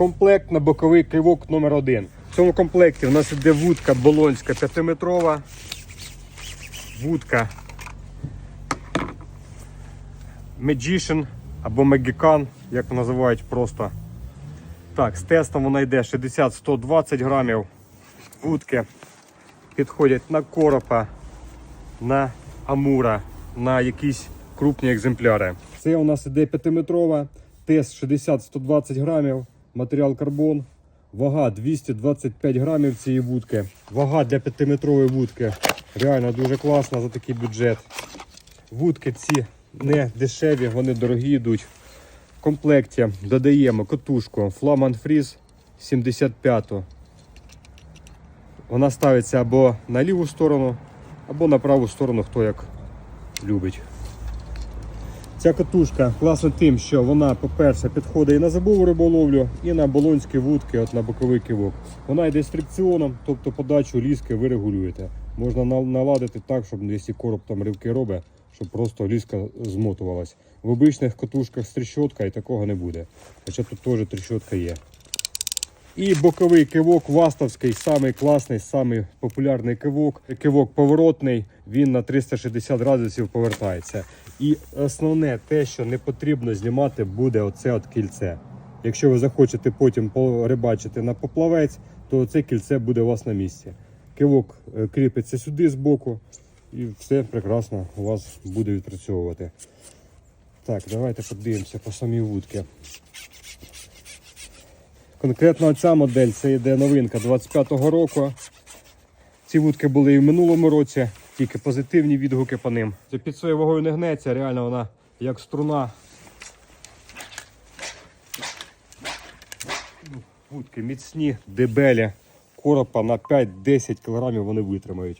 комплект на боковий кивок номер 1 В цьому комплекті у нас іде вудка болонська 5-метрова. Вудка Magician або Magican, як називають просто. Так, з тестом вона йде 60-120 грамів. Вудки підходять на коропа, на амура, на якісь крупні екземпляри. Це у нас іде 5-метрова, тест 60-120 грамів, матеріал карбон, вага 225 грамів цієї вудки. Вага для 5-метрової вудки реально дуже класна за такий бюджет. Вудки ці не дешеві, вони дорогі йдуть. В комплекті додаємо котушку Flaman Freeze 75. Вона ставиться або на ліву сторону, або на праву сторону, хто як любить. Ця катушка класна тим, що вона, по-перше, підходить і на зубову риболовлю, і на болонські вудки, от на боковий кивок. Вона йде з фрикціоном, тобто подачу ліски ви регулюєте. Можна наладити так, щоб якщо короб там ривки робить, щоб просто ліска змотувалась. В обичних катушках з і такого не буде. Хоча тут теж тріщотка є. І боковий кивок вастовський, самий класний, самий популярний кивок. Кивок поворотний, він на 360 градусів повертається. І основне те, що не потрібно знімати, буде оце от кільце. Якщо ви захочете потім порибачити на поплавець, то це кільце буде у вас на місці. Кивок е, кріпиться сюди збоку, і все прекрасно у вас буде відпрацьовувати. Так, давайте подивимося по самій вудці. Конкретно ця модель це йде новинка 25-го року. Ці вудки були і в минулому році, тільки позитивні відгуки по ним. Це під своєю вагою не гнеться, реально вона як струна. Ну, Вудки міцні, дебелі, коропа на 5-10 кг вони витримають.